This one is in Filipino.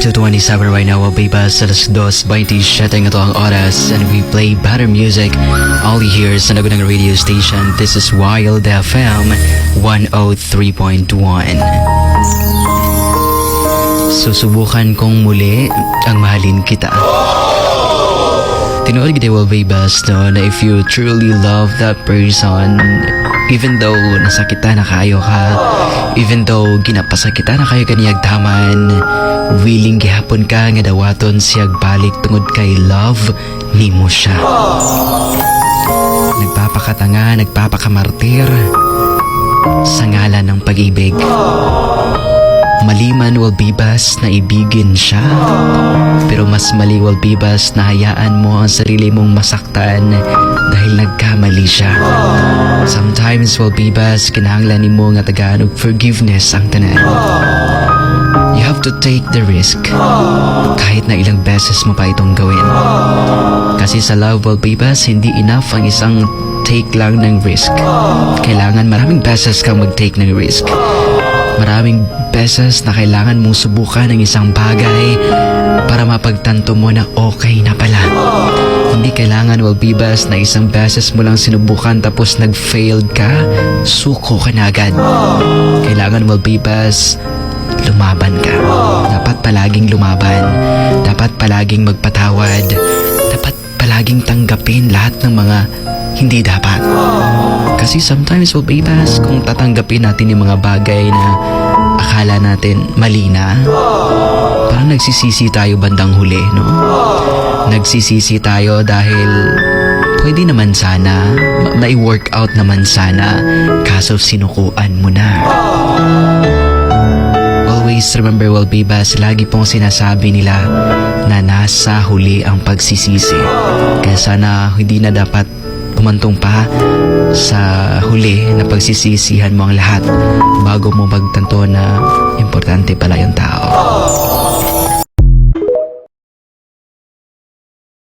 227 right now, Babas, alas 2.27 ito ang oras and we play better music. You hear sa nagunang radio station. This is Wild FM 103.1. Susubukan kong muli ang mahalin kita. Tinuod kita well, Babas, no, na if you truly love that person, even though nasakita na kayo ka, even though ginapasakita na kayo kaniyag taman, willing gihapon ka nga dawaton siyag balik tungod kay love nimo siya. Nagpapakatanga, nagpapakamartir sa ngalan ng pag-ibig. Will bibas na ibigin siya. Pero mas mali will bibas na hayaan mo ang sarili mong masaktan dahil nagkamali siya. Sometimes will bibas kinahanglan nimo nga tagaan og forgiveness ang tanan. You have to take the risk kahit na ilang beses mo pa itong gawin. Kasi sa love will bibas hindi enough ang isang take lang ng risk. Kailangan maraming beses kang mag-take ng risk. Maraming beses na kailangan mong subukan ng isang bagay para mapagtanto mo na okay na pala. Hindi kailangan will bibas na isang beses mo lang sinubukan tapos nag-failed ka, suko ka na agad. Kailangan will bibas, lumaban ka. Dapat palaging lumaban. Dapat palaging magpatawad. Dapat palaging tanggapin lahat ng mga hindi dapat. Kasi sometimes, babas, kung tatanggapin natin yung mga bagay na akala natin mali na, parang nagsisisi tayo bandang huli, no? Nagsisisi tayo dahil pwede naman sana, mai-work out naman sana, kaso sinukuan mo na. Always remember, well, Bibas, lagi pong sinasabi nila na nasa huli ang pagsisisi. Kaya sana hindi na dapat umantong pa sa huli na pagsisisihan mo ang lahat bago mo magtanto na importante pala yung tao.